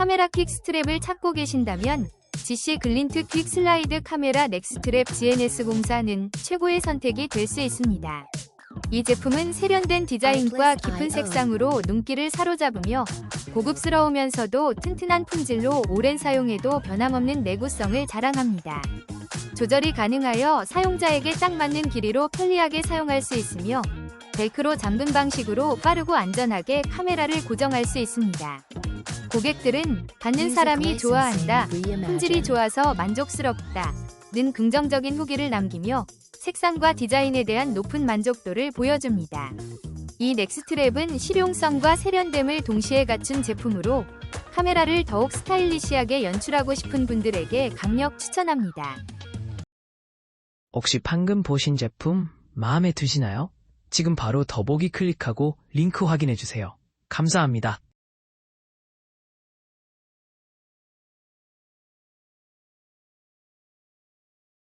카메라 퀵 스트랩을 찾고 계신다면 GC 글린트 퀵 슬라이드 카메라 넥스트랩 GNS04는 최고의 선택이 될 수 있습니다. 이 제품은 세련된 디자인과 깊은 색상으로 눈길을 사로잡으며 고급스러우면서도 튼튼한 품질로 오랜 사용해도 변함없는 내구성을 자랑합니다. 조절이 가능하여 사용자에게 딱 맞는 길이로 편리하게 사용할 수 있으며 벨크로 잠금 방식으로 빠르고 안전하게 카메라를 고정할 수 있습니다. 고객들은 받는 사람이 좋아한다, 품질이 좋아서 만족스럽다, 는 긍정적인 후기를 남기며 색상과 디자인에 대한 높은 만족도를 보여줍니다. 이 넥스트랩은 실용성과 세련됨을 동시에 갖춘 제품으로 카메라를 더욱 스타일리시하게 연출하고 싶은 분들에게 강력 추천합니다. 혹시 방금 보신 제품 마음에 드시나요? 지금 바로 더보기 클릭하고 링크 확인해 주세요. 감사합니다.